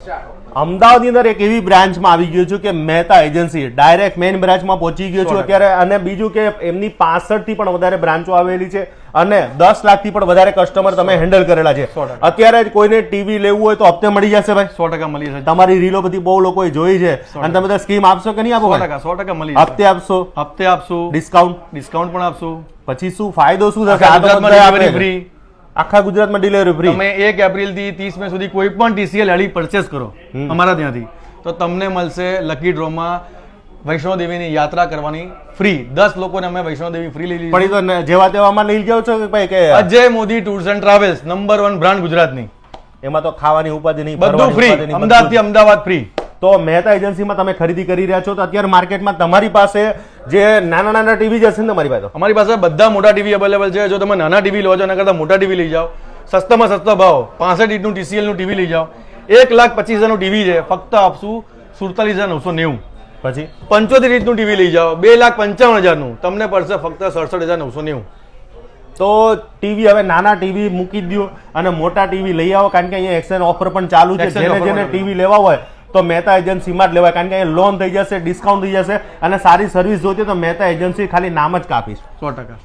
અમદાવાદની અંદર એક એવી બ્રાન્ચમાં આવી ગયો છું કે મહેતા એજન્સી ડાયરેક્ટ મેઇન બ્રાન્ચમાં પહોંચી ગયો છું અત્યારે. અને બીજું કે એમની 65 થી પણ વધારે બ્રાન્ચો આવેલી છે અને દસ લાખથી પણ વધારે કસ્ટમર તમે હેન્ડલ કરેલા છે. અત્યારે કોઈને ટીવી લેવું હોય તો હપ્તે મળી જશે ભાઈ. સો ટકા મળી જશે. તમારી રીલો બધી બહુ લોકોએ જોઈ છે. અને તમે બધા સ્કીમ આપશો કે નહીં આપો સો ટકા સો ટકા મળી હપ્તે આપશો. હપ્તે આપશો. ડિસ્કાઉન્ટ ડિસ્કાઉન્ટ પણ આપશું. પછી શું ફાયદો શું થશે? આખા ગુજરાતમાં ડિલિવરી ફ્રી તમે એક એપ્રિલથી ત્રીસ મે સુધી કોઈ પણ ટીસીએલ હળી પરચેસ કરો અમારા ત્યાંથી તો તમને મળશે લકી ડ્રોમાં વૈષ્ણો દેવીની યાત્રા કરવાની ફ્રી દસ લોકોને અમે વૈષ્ણો દેવી ફ્રી લઈ લીધી. તો જેવા તેવામાં લઈ જાઓ છો કે ભાઈ કે Ajay Modi tours and travels number one brand ગુજરાતની. એમાં તો ખાવાની ઉપાધિ નહીં બધું ફ્રી ઉપાધિ અમદાવાદથી અમદાવાદ ફ્રી તો મહેતા એજન્સીમાં તમે ખરીદી કરી રહ્યા છો. તો અત્યારે માર્કેટમાં તમારી પાસે જે નાના નાના ટીવી જશે ને તમારી પાસે? અમારી પાસે બધા મોટા ટીવી અવેલેબલ છે. જો તમે નાના ટીવી લો છો એના કરતાં મોટા ટીવી લઈ જાઓ. સસ્તામાં સસ્તો ભાવ પાસઠ ઇંચનું ટીસીએલનું નું ટીવી લઈ જાઓ. એક લાખ પચીસ હજારનું ટીવી છે. ફક્ત આપશું સુડતાલીસ હજાર નવસો નેવું. પછી? પંચોતેર ઇંચનું ટીવી લઈ જાઓ. બે લાખ પંચાવન હજારનું. તમને પડશે ફક્ત સડસઠ હજાર નવસો નેવું. તો ટીવી હવે નાના ટીવી મૂકી દો અને મોટા ટીવી લઈ આવો કારણ કે અહીંયા એક્સચેન્જ ઓફર પણ ચાલુ છે. જેને જેને ટીવી લેવા હોય તો મહેતા એજન્સીમાં જ લેવાય. કારણ કે લોન થઈ જશે ડિસ્કાઉન્ટ થઈ જશે અને સારી સર્વિસ જોઈતી તો મહેતા એજન્સી ખાલી નામ જ કાપીશ. સો ટકા.